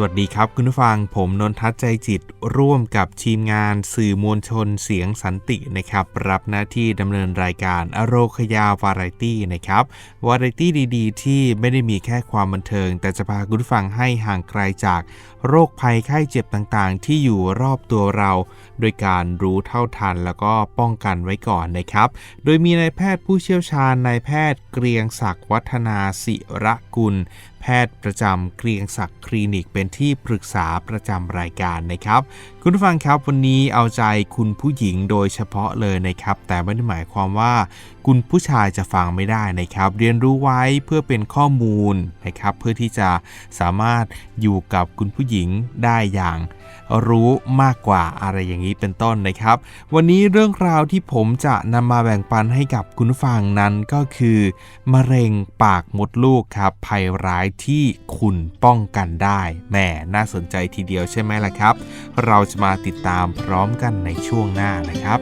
สวัสดีครับคุณผู้ฟังผมนนทัศน์ใจจิตร่วมกับทีมงานสื่อมวลชนเสียงสันตินะครับ รับหน้าที่ดำเนินรายการอโรคยาวาไรตี้นะครับวาไรตี้ดี ๆ ที่ไม่ได้มีแค่ความบันเทิง แต่จะพาคุณผู้ฟังให้ห่างไกลจากโรคภัยไข้เจ็บต่างๆ ที่อยู่รอบตัวเรา โดยการรู้เท่าทันแล้วก็ป้องกันไว้ก่อนนะครับ โดยมีนายแพทย์ผู้เชี่ยวชาญนายแพทย์เกรียงศักดิ์วัฒนาศิระกุลแพทย์ประจำเกรียงศักดิ์คลินิกเป็นที่ปรึกษาประจำรายการนะครับ คุณผู้ฟังครับวันนี้เอาใจคุณผู้หญิงโดยเฉพาะเลยนะครับ แต่ไม่ได้หมายความว่า คุณผู้ชายจะฟังไม่ได้นะครับ เรียนรู้ไว้เพื่อเป็นข้อมูลนะครับ เพื่อที่จะสามารถอยู่กับคุณผู้หญิงได้อย่าง รู้มากกว่าอะไรอย่างนี้เป็นต้นนะครับ วันนี้เรื่องราวที่ผมจะนำมาแบ่งปันให้กับคุณฟังนั้นก็คือมะเร็งปากมดลูกครับภัยร้ายที่คุณป้องกันได้แหมน่าสนใจทีเดียวใช่ไหมล่ะครับ เราจะมาติดตามพร้อมกันในช่วงหน้านะครับ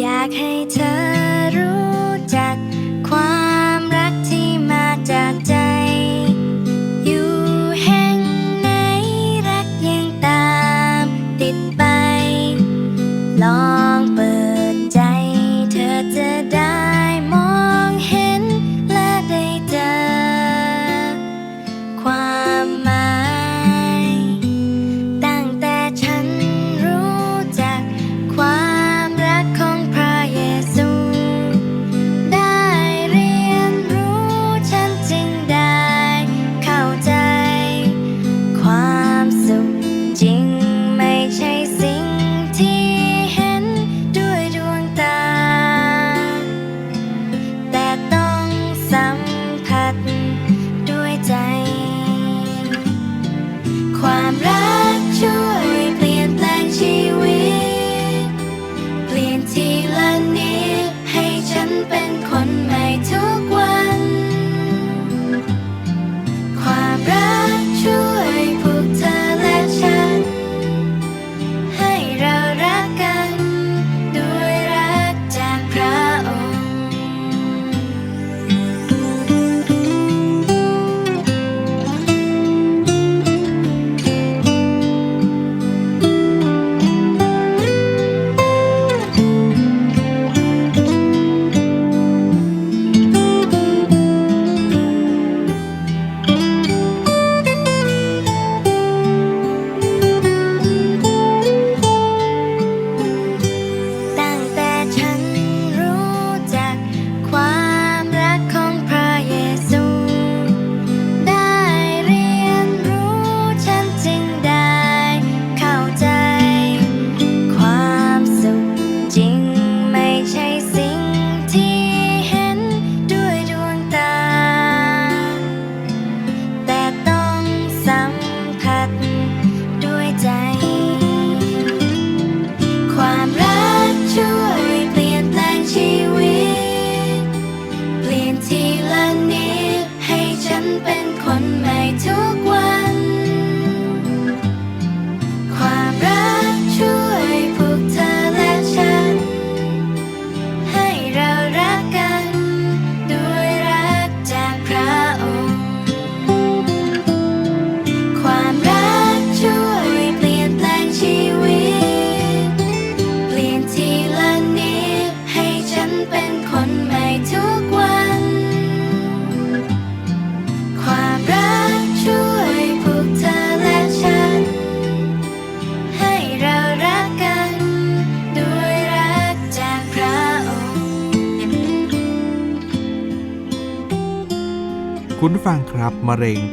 อยากให้เธอ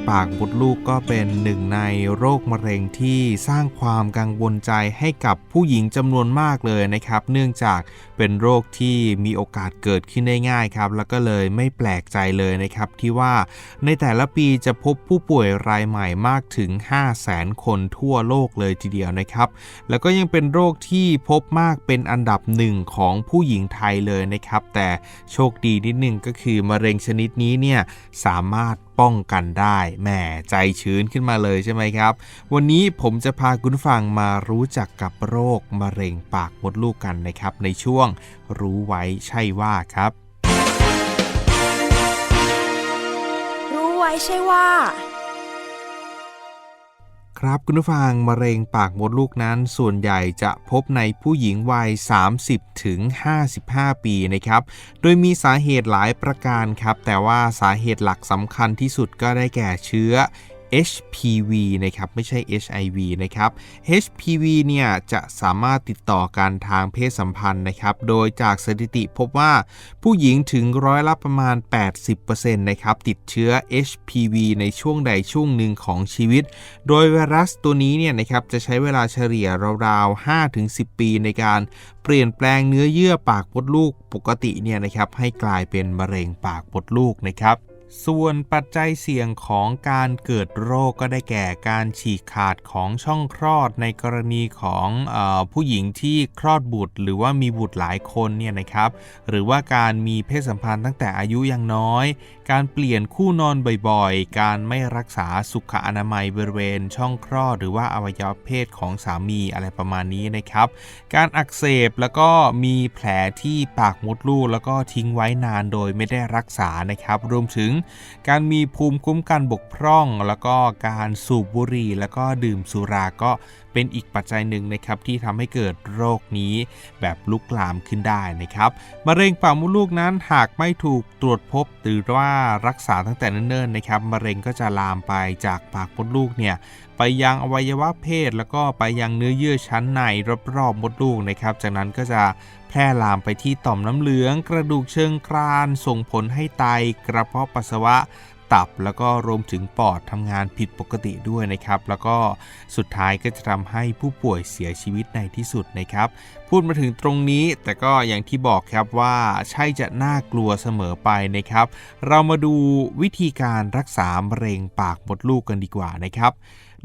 ปากมดลูกก็เป็นหนึ่งในโรคมะเร็งที่สร้างความกังวลใจให้กับผู้หญิงจำนวนมากเลยนะครับ เนื่องจากเป็นโรคที่มีโอกาสเกิดขึ้นได้ง่ายครับ แล้วก็เลยไม่แปลกใจเลยนะครับ ที่ว่าในแต่ละปีจะพบผู้ป่วยรายใหม่มากถึง 5 0 0แสนคนทั่วโลกเลยทีเดียวนะครับ แล้วก็ยังเป็นโรคที่พบมากเป็นอันดับหนึ่งของผู้หญิงไทยเลยนะครับ แต่โชคดีนิดนึงก็คือมะเร็งชนิดนี้เนี่ยสามารถ ป้องกันได้แหมใจชื้นขึ้นมาเลยใช่ไหมครับ วันนี้ผมจะพาคุณฟังมารู้จักกับโรคมะเร็งปากมดลูกกันนะครับ ในช่วงรู้ไว้ใช่ว่าครับ รู้ไว้ใช่ว่า ครับคุณผู้ฟังมะเร็งปากมดลูกนั้น ส่วนใหญ่จะพบในผู้หญิงวัย 30ถึง55 ปีนะครับ โดยมีสาเหตุหลายประการครับ แต่ว่าสาเหตุหลักสำคัญที่สุดก็ได้แก่เชื้อ HPV นะครับไม่ใช่ HIV นะครับ HPV เนี่ยจะสามารถติดต่อกันทางเพศสัมพันธ์นะครับโดยจากสถิติพบว่าผู้หญิงถึงร้อยละประมาณ 80%นะครับติดเชื้อ HPV ในช่วงใดช่วงหนึ่งของชีวิต โดยไวรัสตัวนี้เนี่ยนะครับจะใช้เวลาเฉลี่ยราวๆ 5-10 ปีในการเปลี่ยนแปลงเนื้อเยื่อปากมดลูกปกติเนี่ยนะครับให้กลายเป็นมะเร็งปากมดลูกนะครับ ส่วนปัจจัยเสี่ยงของการเกิดโรคก็ได้แก่การฉีกขาดของช่องคลอดในกรณีของอผู้หญิงที่คลอดบุตร หรือว่ามีบุตรหลายคนเนี่ยนะครับ หรือว่าการมีเพศสัมพันธ์ตั้งแต่อายุยังน้อยการเปลี่ยนคู่นอนบ่อยๆ การไม่รักษาสุขอนามัยบริเวณช่องคลอดหรือว่าอวัยวะเพศของสามีอะไรประมาณนี้นะครับ การอักเสบแล้วก็มีแผลที่ปากมดลูกแล้วก็ทิ้งไว้นานโดยไม่ได้รักษานะครับ รวมถึงการมีภูมิคุ้มกันบกพร่อง แล้วก็การสูบบุหรี่แล้วก็ดื่มสุราก็ เป็นอีกปัจจัยหนึ่งนะครับที่ทำให้เกิดโรคนี้แบบลุกลามขึ้นได้นะครับมะเร็งปากมดลูกนั้นหากไม่ถูกตรวจพบหรือว่ารักษาตั้งแต่เนิ่นๆนะครับมะเร็งก็จะลามไปจากปากมดลูกเนี่ยไปยังอวัยวะเพศ แล้วก็ไปยังเนื้อเยื่อชั้นในรอบๆมดลูกนะครับ จากนั้นก็จะแพร่ลามไปที่ต่อมน้ำเหลือง กระดูกเชิงกราน ส่งผลให้ไตกระเพาะปัสสาวะ ตับแล้วก็รวมถึงปอดทำงานผิดปกติด้วยนะครับ แล้วก็สุดท้ายก็จะทำให้ผู้ป่วยเสียชีวิตในที่สุดนะครับ พูดมาถึงตรงนี้แต่ก็อย่างที่บอกครับว่าใช่จะน่ากลัวเสมอไปนะครับ เรามาดูวิธีการรักษามะเร็งปากมดลูกกันดีกว่านะครับ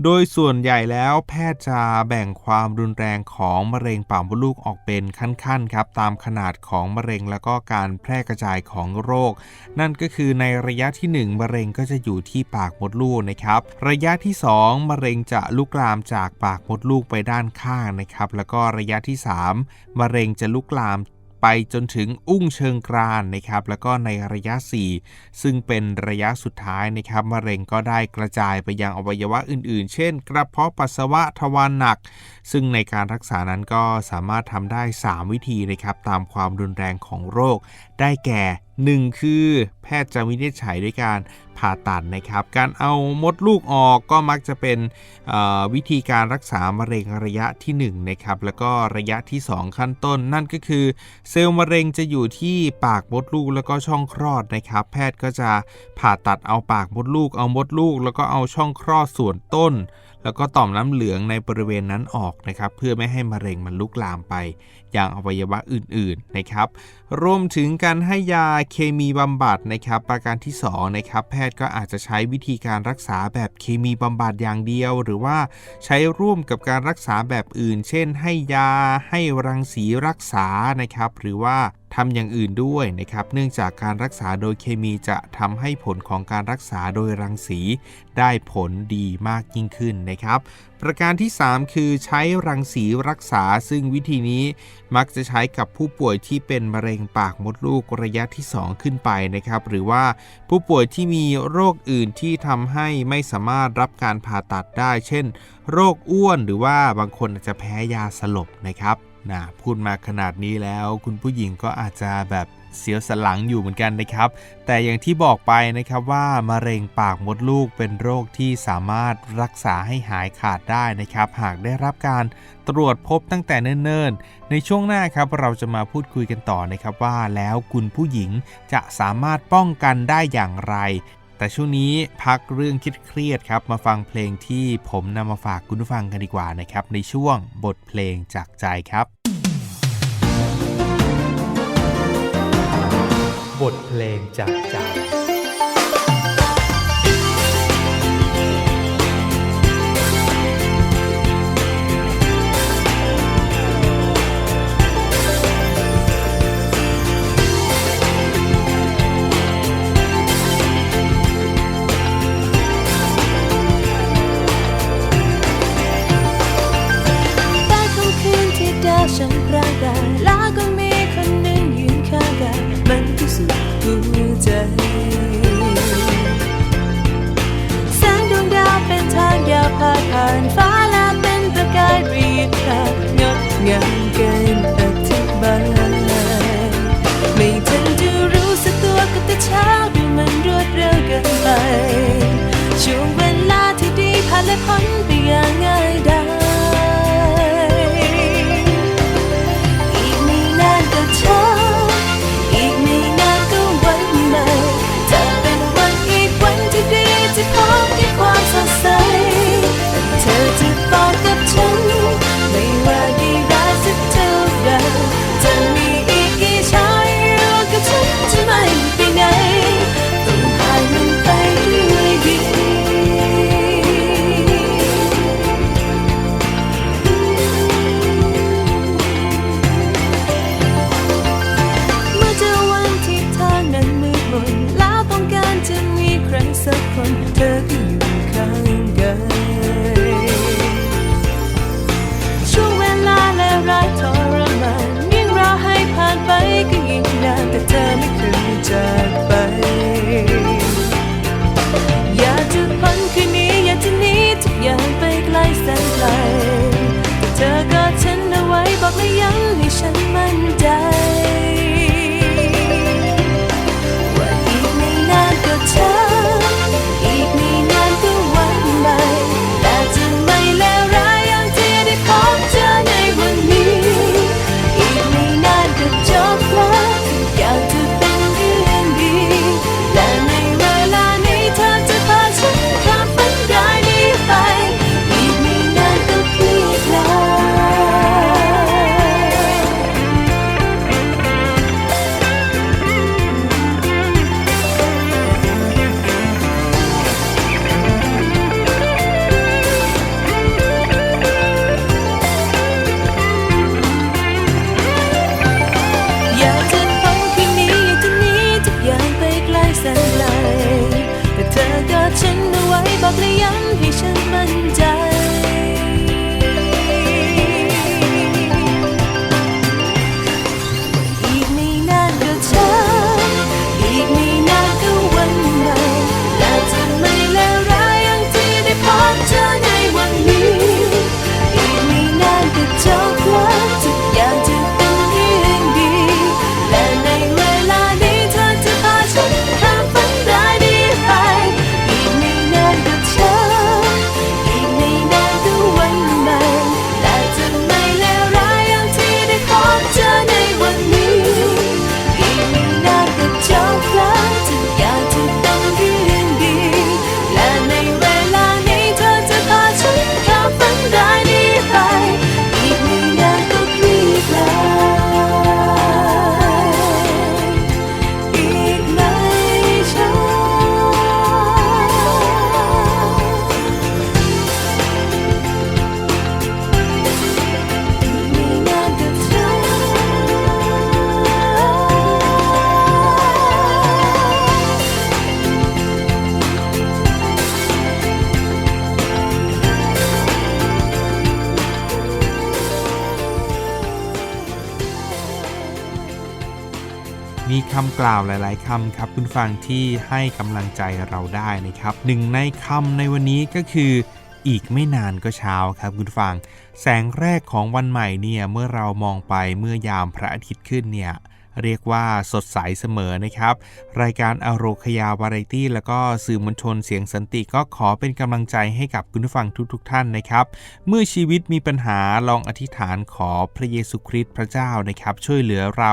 โดยส่วนใหญ่แล้วแพทย์จะแบ่งความรุนแรงของมะเร็งปากมดลูกออกเป็นขั้นๆครับตามขนาดของมะเร็งแล้วก็การแพร่กระจายของโรค นั่นก็คือในระยะที่ 1 มะเร็งก็จะอยู่ที่ปากมดลูกนะครับ ระยะที่ 2 มะเร็งจะลุกลามจากปากมดลูกไปด้านข้างนะครับ แล้วก็ระยะที่ 3 มะเร็งจะลุกลาม ไปจนถึงอุ้งเชิงกรานนะครับแล้วก็ในระยะ 4 ซึ่งเป็นระยะสุดท้ายนะครับมะเร็งก็ได้กระจายไปยังอวัยวะอื่นๆ เช่น กระเพาะปัสสาวะทวารหนัก ซึ่งในการรักษานั้นก็สามารถทำได้ 3 วิธีนะครับตามความรุนแรงของโรค ได้แก่ 1 คือแพทย์จะวินิจฉัยด้วยการผ่าตัดนะครับ การเอามดลูกออกก็มักจะเป็นวิธีการรักษามะเร็งระยะที่1นะครับแล้วก็ระยะที่ 2 ขั้นต้น นั่นก็คือ เซลล์มะเร็งจะอยู่ที่ปากมดลูกแล้วก็ช่องคลอดนะครับ แพทย์ก็จะผ่าตัดเอาปากมดลูกเอามดลูก แล้วก็เอาช่องคลอดส่วนต้น แล้วก็ต่อมน้ำเหลืองในบริเวณนั้นออกนะครับ เพื่อไม่ให้มะเร็งมันลุกลามไป อยังอวัยวะอื่นๆนะครับ รวมถึงการให้ยาเคมีบำบัดนะครับ ประการที่2นะครับแพทย์ก็อาจจะใช้วิธีการรักษาแบบเคมีบำบัดอย่างเดียว หรือว่าใช้ร่วมกับการรักษาแบบอื่น เช่น ให้ยาให้รังสีรักษานะครับ หรือว่า ทำอย่างอื่นด้วยนะครับ เนื่องจากการรักษาโดยเคมีจะทำให้ผลของการรักษาโดยรังสีได้ผลดีมากยิ่งขึ้นนะครับ ประการที่ 3 คือใช้รังสีรักษา ซึ่งวิธีนี้มักจะใช้กับผู้ป่วยที่เป็นมะเร็งปากมดลูกระยะที่ 2 ขึ้นไปนะครับ หรือว่าผู้ป่วยที่มีโรคอื่นที่ทำให้ไม่สามารถรับการผ่าตัดได้ เช่น โรคอ้วนหรือว่าบางคนอาจจะแพ้ยาสลบนะครับ นะพูดมาขนาดนี้แล้ว คุณผู้หญิงก็อาจจะแบบเสียวสลังอยู่เหมือนกันนะครับ แต่อย่างที่บอกไปนะครับว่ามะเร็งปากมดลูกเป็นโรคที่สามารถรักษาให้หายขาดได้นะครับ หากได้รับการตรวจพบตั้งแต่เนิ่นๆ ในช่วงหน้าครับเราจะมาพูดคุยกันต่อนะครับว่าแล้วคุณผู้หญิงจะสามารถป้องกันได้อย่างไร แต่ช่วงนี้พักเรื่องคิดเครียดครับมาฟังเพลงที่ผมนำมาฝากคุณผู้ฟังกันดีกว่านะครับ ในช่วงบทเพลงจากใจครับ บทเพลงจากใจ ฉันพรักกันแล้วก็มีคนนึงยืนข้างกันมันก็สุดหัวใจแสงดวงดาวเป็นทางยาวผ่าผ่านฟ้าและเป็นประกายรีบกค่ะงดงามเกินอธิบายไม่ทันจะรู้สึกตัวก็แต่เช้าดูมันรวดเร็วเกินไปช่วงเวลาที่ดีผ่านและพ้นำกล่าวหลาย ๆคำครับคุณฟังที่ให้กำลังใจเราได้นะครับหนึ่งในคำในวันนี้ก็คือ อีกไม่นานก็เช้าครับคุณฟัง แสงแรกของวันใหม่เนี่ยเมื่อเรามองไปเมื่อยามพระอาทิตย์ขึ้นเนี่ย เรียกว่าสดใสเสมอนะครับ รายการอโรคยาวาไรตี้ แล้วก็สื่อมวลชนเสียงสันติก็ขอเป็นกำลังใจให้กับคุณผู้ฟังทุกๆท่านนะครับ เมื่อชีวิตมีปัญหาลองอธิษฐานขอพระเยซูคริสต์พระเจ้านะครับ ช่วยเหลือเรา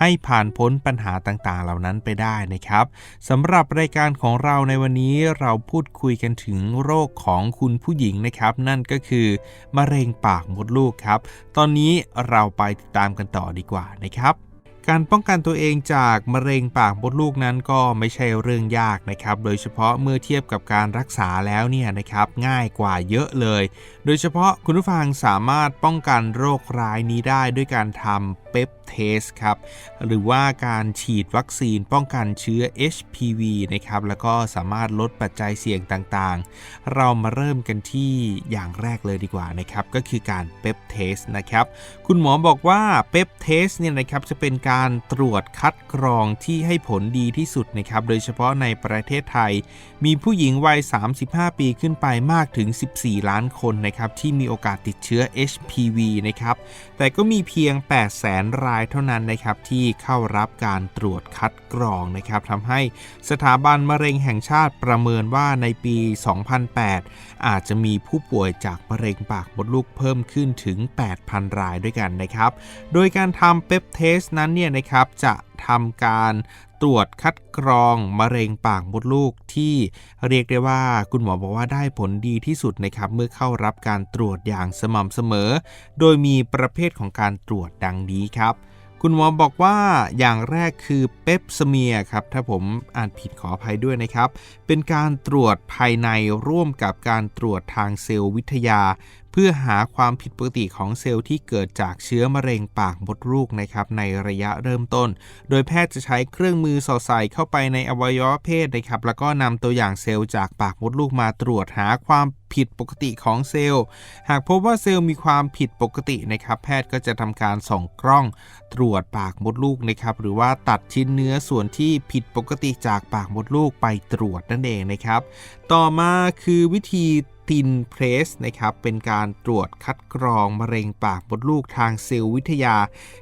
ให้ผ่านพ้นปัญหาต่างๆ เหล่านั้นไปได้นะครับสำหรับรายการของเราในวันนี้เราพูดคุยกันถึงโรคของคุณผู้หญิงนะครับ นั่นก็คือมะเร็งปากมดลูกครับ ตอนนี้เราไปติดตามกันต่อดีกว่านะครับ การป้องกันตัวเองจากมะเร็งปากมดลูกนั้นก็ไม่ใช่เรื่องยากนะครับ โดยเฉพาะเมื่อเทียบกับการรักษาแล้วเนี่ยนะครับง่ายกว่าเยอะเลย โดยเฉพาะคุณผู้ฟังสามารถป้องกันโรคร้ายนี้ได้ด้วยการทำเปปเทสครับหรือว่าการฉีดวัคซีนป้องกันเชื้อ HPV นะครับแล้วก็สามารถลดปัจจัยเสี่ยงต่างๆ เรามาเริ่มกันที่อย่างแรกเลยดีกว่านะครับก็คือการเปปเทสนะครับคุณหมอบอกว่าเปปเทสเนี่ยนะครับจะเป็นการการตรวจคัดกรองที่ให้ผลดีที่สุดนะครับ โดยเฉพาะในประเทศไทย มีผู้หญิงวัย 35 ปีขึ้นไปมากถึง 14 ล้านคนนะครับ ที่มีโอกาสติดเชื้อ HPV นะครับ แต่ก็มีเพียง 8 แสนรายเท่านั้นนะครับ ที่เข้ารับการตรวจคัดกรองนะครับทำให้สถาบันมะเร็งแห่งชาติประเมินว่าในปี 2008 อาจจะมีผู้ป่วยจากมะเร็งปากมดลูกเพิ่มขึ้นถึง 8,000 รายด้วยกันนะครับ โดยการทำเปปเทสนั้นเนี่ยนะครับจะทำการตรวจคัดกรองมะเร็งปากมดลูกที่เรียกได้ว่าคุณหมอบอกว่าได้ผลดีที่สุดนะครับเมื่อเข้ารับการตรวจอย่างสม่ำเสมอ โดยมีประเภทของการตรวจดังนี้ครับ คุณหมอบอกว่าอย่างแรกคือเปปสเมียครับถ้าผมอ่านผิดขออภัยด้วยนะครับ เป็นการตรวจภายในร่วมกับการตรวจทางเซลล์วิทยา พื่อหาความผิดปกติของเซลล์ที่เกิดจากเชื้อมะเร็งปากมดลูกนะครับในระยะเริ่มต้น โดยแพทย์จะใช้เครื่องมือสอดใส่เข้าไปในอวัยวะเพศนะครับแล้วก็นำตัวอย่างเซลล์จากปากมดลูกมาตรวจหาความผิดปกติของเซลล์ หากพบว่าเซลล์มีความผิดปกตินะครับแพทย์ก็จะทำการส่องกล้องตรวจปากมดลูกนะครับหรือว่าตัดชิ้นเนื้อส่วนที่ผิดปกติจากปากมดลูกไปตรวจนั่นเองนะครับ ต่อมาคือวิธี ตินเพรสนะครับเป็นการตรวจคัดกรองมะเร็งปากมดลูกทางเซลล์วิทยา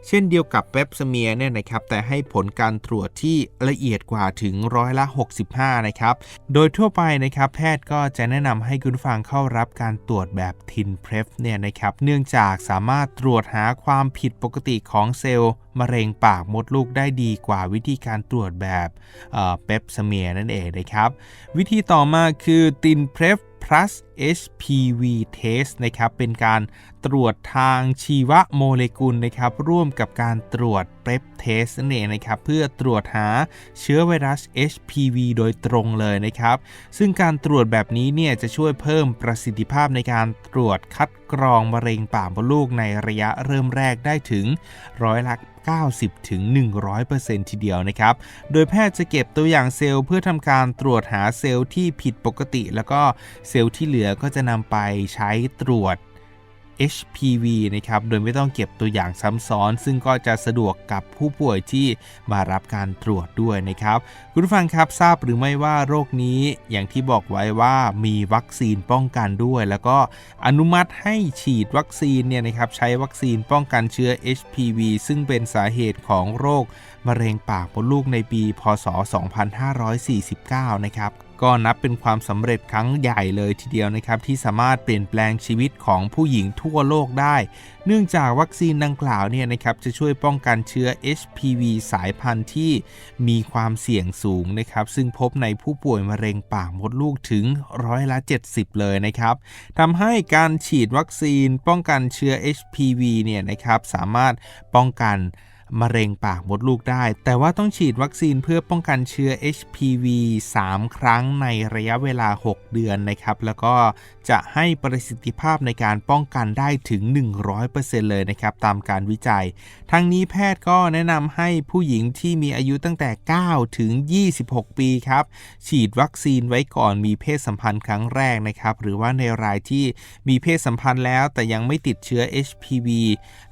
เช่นเดียวกับเปปสเมียเนี่ยนะครับแต่ให้ผลการตรวจที่ละเอียดกว่าถึงร้อยละ 65 นะครับ โดยทั่วไปนะครับแพทย์ก็จะแนะนำให้คุณฟังเข้ารับการตรวจแบบทินเพรฟเนี่ยนะครับเนื่องจากสามารถตรวจหาความผิดปกติของเซลล์มะเร็งปากมดลูกได้ดีกว่าวิธีการตรวจแบบเปปสเมียนั่นเองนะครับ วิธีต่อมาคือตินเพรฟ plus HPV test นะครับเป็นการตรวจทางชีวโมเลกุลนะครับร่วมกับการตรวจ PrEP test นั่นเองนะครับเพื่อตรวจหาเชื้อไวรัส HPV โดยตรงเลยนะครับซึ่งการตรวจแบบนี้เนี่ยจะช่วยเพิ่มประสิทธิภาพในการตรวจคัดกรองมะเร็งปากมดลูกในระยะเริ่มแรกได้ถึงร้อยละ90ถึง100%ทีเดียวนะครับ โดยแพทย์จะเก็บตัวอย่างเซลล์เพื่อทำการตรวจหาเซลล์ที่ผิดปกติ แล้วก็เซลล์ที่เหลือก็จะนำไปใช้ตรวจ HPV นะครับ โดยไม่ต้องเก็บตัวอย่างซ้ำซ้อน ซึ่งก็จะสะดวกกับผู้ป่วยที่มารับการตรวจด้วยนะครับ คุณผู้ฟังครับทราบหรือไม่ว่าโรคนี้อย่างที่บอกไว้ว่ามีวัคซีนป้องกันด้วย แล้วก็อนุมัติให้ฉีดวัคซีนเนี่ยนะครับใช้วัคซีนป้องกันเชื้อ HPV ซึ่งเป็นสาเหตุของโรคมะเร็งปากมดลูกในปี พศ 2549 นะครับ ก็นับเป็นความสำเร็จครั้งใหญ่เลยทีเดียวนะครับ ที่สามารถเปลี่ยนแปลงชีวิตของผู้หญิงทั่วโลกได้ เนื่องจากวัคซีนดังกล่าวเนี่ยนะครับจะช่วยป้องกันเชื้อ HPV สายพันธุ์ที่มีความเสี่ยงสูงนะครับซึ่งพบในผู้ป่วยมะเร็งปากมดลูกถึงร้อยละ 70 เลยนะครับทำให้การฉีดวัคซีนป้องกันเชื้อ HPV เนี่ยนะครับสามารถป้องกัน มะเร็งปากมดลูกได้ แต่ว่าต้องฉีดวัคซีนเพื่อป้องกันเชื้อ HPV 3 ครั้งในระยะเวลา 6 เดือนนะครับ แล้วก็จะให้ประสิทธิภาพในการป้องกันได้ถึง 100%เลยนะครับ ตามการวิจัย ทั้งนี้แพทย์ก็แนะนำให้ผู้หญิงที่มีอายุตั้งแต่ 9 ถึง 26 ปีครับ ฉีดวัคซีนไว้ก่อนมีเพศสัมพันธ์ครั้งแรกนะครับ หรือว่าในรายที่มีเพศสัมพันธ์แล้ว แต่ยังไม่ติดเชื้อ HPV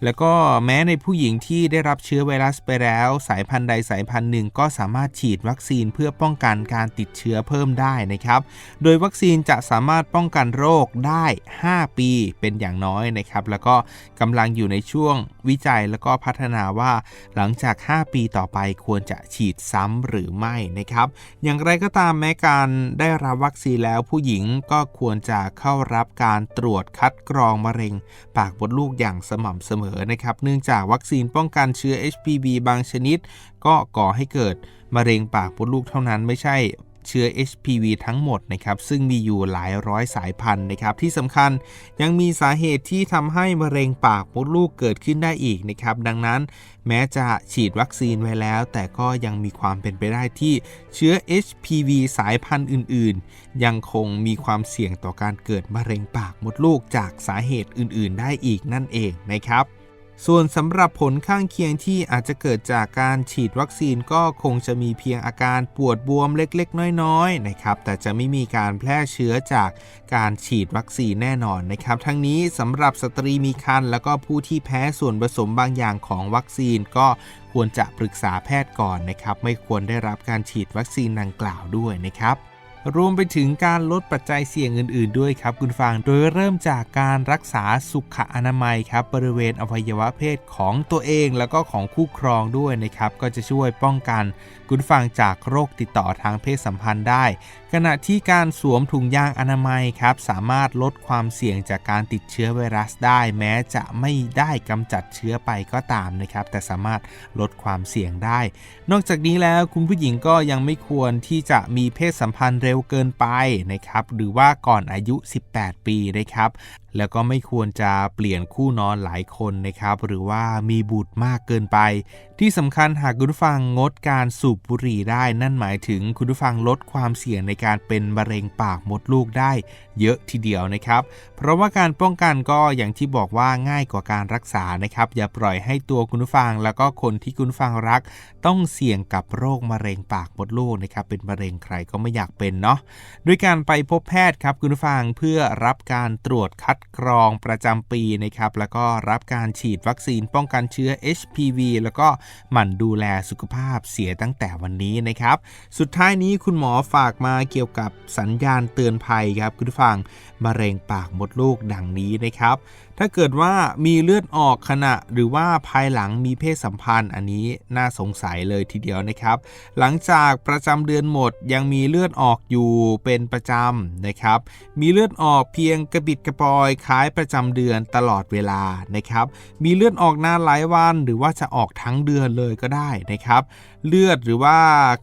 แล้วก็แม้ในผู้หญิงที่ได้รับเชื้อไวรัสไปแล้ว สายพันธุ์ใดสายพันธุ์หนึ่งก็สามารถฉีดวัคซีนเพื่อป้องกันการติดเชื้อเพิ่มได้นะครับ โดยวัคซีนจะสามารถป้องกันโรคได้ 5 ปีเป็นอย่างน้อยนะครับ แล้วก็กำลังอยู่ในช่วงวิจัยแล้วก็พัฒนาว่าหลังจาก 5 ปีต่อไปควรจะฉีดซ้ำหรือไม่นะครับ อย่างไรก็ตามแม้การได้รับวัคซีนแล้วผู้หญิงก็ควรจะเข้ารับการตรวจคัดกรองมะเร็ง ปากมดลูกอย่างสม่ำเสมอนะครับ เนื่องจากวัคซีนป้องกันเชื้อ HPV บางชนิด ก็ก่อให้เกิดมะเร็งปากมดลูกเท่านั้นไม่ใช่ เชื้อ HPV ทั้งหมดนะครับซึ่งมีอยู่หลายร้อยสายพันธุ์นะครับที่สำคัญยังมีสาเหตุที่ทำให้มะเร็งปากมดลูกเกิดขึ้นได้อีกนะครับดังนั้นแม้จะฉีดวัคซีนไว้แล้ว แต่ก็ยังมีความเป็นไปได้ที่เชื้อ HPV สายพันธุ์อื่น ๆ ยังคงมีความเสี่ยงต่อการเกิดมะเร็งปากมดลูกจากสาเหตุอื่น ๆ ได้อีกนั่นเองนะครับ ส่วนสำหรับผลข้างเคียงที่อาจจะเกิดจากการฉีดวัคซีนก็คงจะมีเพียงอาการปวดบวมเล็กๆ น้อยๆนะครับแต่จะไม่มีการแพร่เชื้อจากการฉีดวัคซีนแน่นอนนะครับ ทั้งนี้สำหรับสตรีมีครรภ์แล้วก็ผู้ที่แพ้ส่วนผสมบางอย่างของวัคซีนก็ควรจะปรึกษาแพทย์ก่อนนะครับ ไม่ควรได้รับการฉีดวัคซีนดังกล่าวด้วยนะครับ รวมไปถึงการลดปัจจัยเสี่ยงอื่น ๆ ด้วยครับคุณฟัง โดยเริ่มจากการรักษาสุขอนามัยครับบริเวณอวัยวะเพศของตัวเองแล้วก็ของคู่ครองด้วยนะครับ ก็จะช่วยป้องกันคุณฟังจากโรคติดต่อทางเพศสัมพันธ์ได้ ขณะที่การสวมถุงยางอนามัยครับสามารถลดความเสี่ยงจากการติดเชื้อไวรัสได้ แม้จะไม่ได้กำจัดเชื้อไปก็ตามนะครับ แต่สามารถลดความเสี่ยงได้ นอกจากนี้แล้วคุณผู้หญิงก็ยังไม่ควรที่จะมีเพศสัมพันธ์เร็วเกินไปนะครับหรือว่าก่อนอายุ 18 ปีนะครับ แล้วก็ไม่ควรจะเปลี่ยนคู่นอนหลายคนนะครับ หรือว่ามีบุตรมากเกินไป ที่สำคัญหากคุณผู้ฟังงดการสูบบุหรี่ได้ นั่นหมายถึงคุณผู้ฟังลดความเสี่ยงในการเป็นมะเร็งปากมดลูกได้เยอะทีเดียวนะครับ เพราะว่าการป้องกันก็อย่างที่บอกว่าง่ายกว่าการรักษานะครับ อย่าปล่อยให้ตัวคุณผู้ฟัง แล้วก็คนที่คุณฟังรัก ต้องเสี่ยงกับโรคมะเร็งปากมดลูกนะครับ เป็นมะเร็งใครก็ไม่อยากเป็นเนาะด้วยการไปพบแพทย์ครับคุณผู้ฟังเพื่อรับการตรวจคัดกรองประจำปีนะครับ แล้วก็รับการฉีดวัคซีนป้องกันเชื้อ HPV แล้วก็หมั่นดูแลสุขภาพเสียตั้งแต่วันนี้นะครับ สุดท้ายนี้คุณหมอฝากมาเกี่ยวกับสัญญาณเตือนภัยครับคุณผู้ฟังมะเร็งปากมดลูกดังนี้นะครับถ้าเกิดว่ามีเลือดออกขณะหรือว่าภายหลังมีเพศสัมพันธ์อันนี้น่าสงสัยเลยทีเดียวนะครับ หลังจากประจำเดือนหมดยังมีเลือดออกอยู่เป็นประจำนะครับ มีเลือดออกเพียงกระบิดกระปอยคล้ายประจำเดือนตลอดเวลานะครับ มีเลือดออกนานหลายวันหรือว่าจะออกทั้งเดือนเลยก็ได้นะครับ เลือดหรือว่า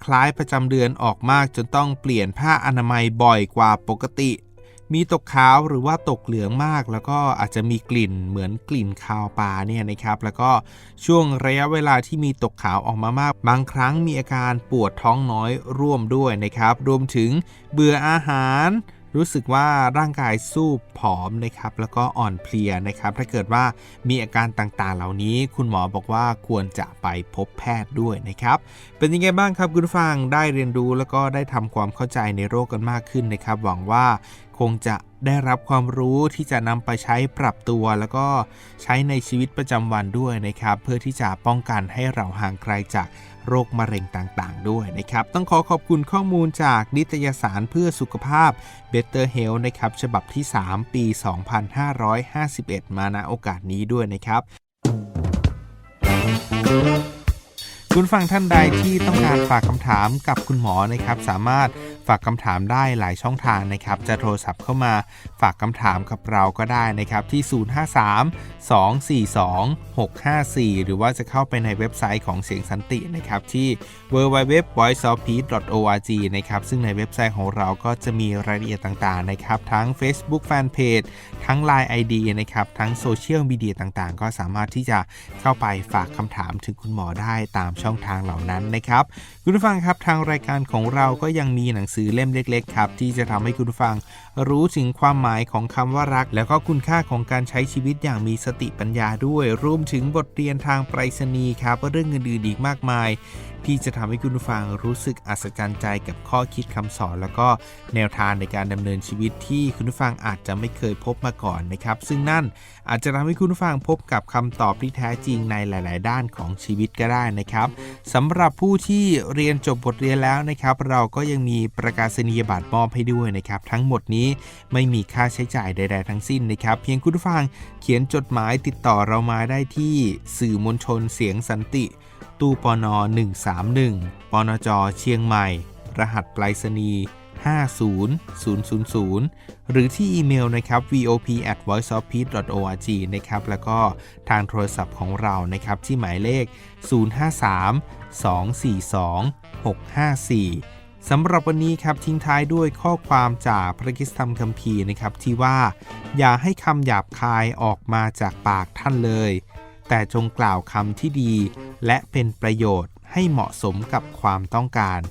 คล้ายประจำเดือนออกมากจนต้องเปลี่ยนผ้าอนามัยบ่อยกว่าปกติ มีตกขาวหรือว่าตกเหลืองมาก แล้วก็อาจจะมีกลิ่นเหมือนกลิ่นคาวปลาเนี่ยนะครับ แล้วก็ช่วงระยะเวลาที่มีตกขาวออกมามาก บางครั้งมีอาการปวดท้องน้อยร่วมด้วยนะครับ รวมถึงเบื่ออาหาร รู้สึกว่าร่างกายสู้ผอมนะครับ แล้วก็อ่อนเพลียนะครับ ถ้าเกิดว่ามีอาการต่างๆ เหล่านี้ คุณหมอบอกว่าควรจะไปพบแพทย์ด้วยนะครับ เป็นยังไงบ้างครับคุณฟังได้เรียนรู้แล้วก็ได้ทำความเข้าใจในโรคกันมากขึ้นนะครับ หวังว่า คงจะได้รับความรู้ที่จะนำไปใช้ปรับตัว แล้วก็ใช้ในชีวิตประจำวันด้วยนะครับ เพื่อที่จะป้องกันให้เราห่างไกลจากโรคมะเร็งต่างๆ ด้วยนะครับ ต้องขอขอบคุณข้อมูลจากนิตยสารเพื่อสุขภาพ Better Health นะครับ ฉบับที่ 3 ปี 2551 มาณโอกาสนี้ด้วยนะครับคุณฟังท่านใดที่ต้องการฝากคำถามกับคุณหมอนะครับ สามารถ ฝากคำถามได้หลายช่องทางนะครับ จะโทรศัพท์เข้ามาฝากคำถามกับเราก็ได้นะครับที่ 053 242 654 หรือว่าจะเข้าไปในเว็บไซต์ของเสียงสันตินะครับที่ www.voiceofpeace.org นะครับซึ่งในเว็บไซต์ของเราก็จะมีรายละเอียดต่างๆนะครับทั้ง Facebook Fanpage ทั้ง Line ID นะครับทั้งโซเชียลมีเดียต่างๆ ก็สามารถที่จะเข้าไปฝากคำถามถึงคุณหมอได้ตามช่องทางเหล่านั้นนะครับคุณผู้ฟังครับทางรายการของเราก็ยังมีหนังสือเล่มเล็กๆครับที่จะทำให้คุณฟัง รู้ถึงความหมายของคำว่ารัก แล้วก็คุณค่าของการใช้ชีวิตอย่างมีสติปัญญาด้วย รวมถึงบทเรียนทางไปรษณีย์ครับเรื่องอื่นๆอีกมากมายที่จะทำให้คุณฟังรู้สึกอัศจรรย์ใจกับข้อคิดคำสอน แล้วก็แนวทางในการดำเนินชีวิตที่คุณฟังอาจจะไม่เคยพบมาก่อนนะครับ ซึ่งนั่นอาจจะทำให้คุณฟังพบกับคำตอบที่แท้จริงในหลาย ๆ ด้านของชีวิตก็ได้นะครับสำหรับผู้ที่เรียนจบบทเรียนแล้วนะครับ เราก็ยังมีประกาศนียบัตรมอบให้ด้วยนะครับ ทั้งหมดนี้ไม่มีค่าใช้จ่ายใด ๆ ทั้งสิ้นนะครับ เพียงคุณฟังเขียนจดหมายติดต่อเรามาได้ที่สื่อมวลชนเสียงสันติ ตู้ปน131 ปนจ เชียงใหม่ รหัสไปรษณีย์50000 หรือที่อีเมลนะครับ vop at voiceofpeace org นะครับ แล้วก็ทางโทรศัพท์ของเรานะครับ ที่หมายเลข 053 242 654 สำหรับวันนี้ครับทิ้งท้ายด้วยข้อความจากพระคิสธรรมคัมภีร์นะครับที่ว่า อย่าให้คำหยาบคายออกมาจากปากท่านเลย แต่จงกล่าวคำที่ดี และเป็นประโยชน์ให้เหมาะสมกับความต้องการ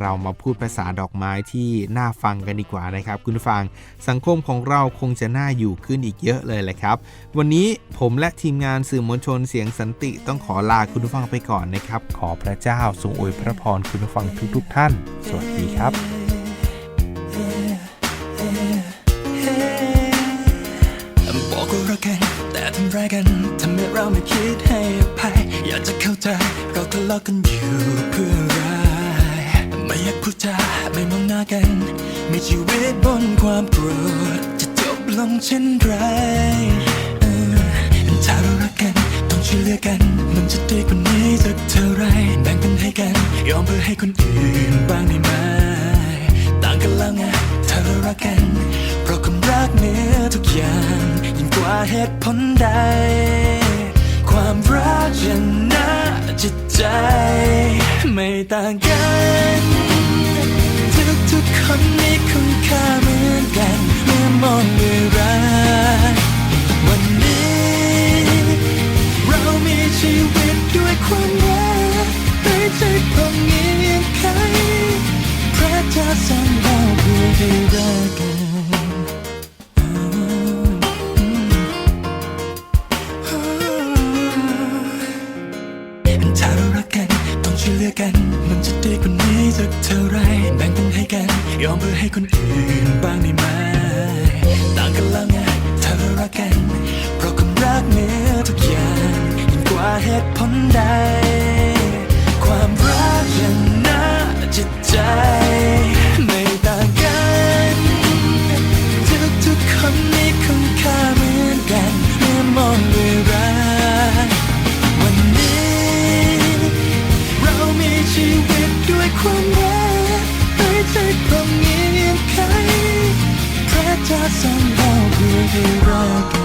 เรามาพูดภาษาดอกไม้ที่น่าฟังกันดีกว่านะครับ คุณฟัง สังคมของเราคงจะน่าอยู่ขึ้นอีกเยอะเลยแหละครับ วันนี้ผมและทีมงานสื่อมวลชนเสียงสันติต้องขอลาคุณผู้ฟังไปก่อนนะครับ ขอพระเจ้าทรงอวยพระพรคุณผู้ฟังทุกๆท่าน สวัสดีครับบอกว่ารักกันแต่ทำร้ายกัน เราไม่คิดให้อภัย อยากจะเข้าใจเราทะเลาะกันอยู่เพื่ออะไรไม่อยากพูดจาไม่มองหน้ากัน มีชีวิตบนความโกรธจะจบลงเช่นไรเออถ้าเรารักกันต้องช่วยเหลือกัน มันจะดีกว่านี้สักเท่าไรแบ่งกันให้กัน ยอมเพื่อให้คนอื่นบ้างได้ไหมต่างกันแล้วไงถ้าเรารักกัน เพราะความรักเหนือทุกอย่าง ยิ่งกว่าเหตุผลใด ความรักชนะจิตใจ ไม่ต่างกัน ทุกๆคนมีคุณค่าเหมือนกัน เมื่อมองด้วยรักวันนี้ เรามีชีวิตด้วยความรักไม่ใช่เพราะเงียบไขพระเจ้าสร้างเราเพื่อให้รักกัน ถ้าเรารักกันต้องช่วยเหลือกัน มันจะดีกว่านี้สักเท่าไรแบ่งกันให้กัน ยอมเพื่อให้คนอื่นบ้างได้ไหมต่างกันแล้วไงถ้าเรารักกัน เพราะความรักเหนือทุกอย่างยิ่งกว่าเหตุผลใด ความรักชนะจิตใจไม่ รา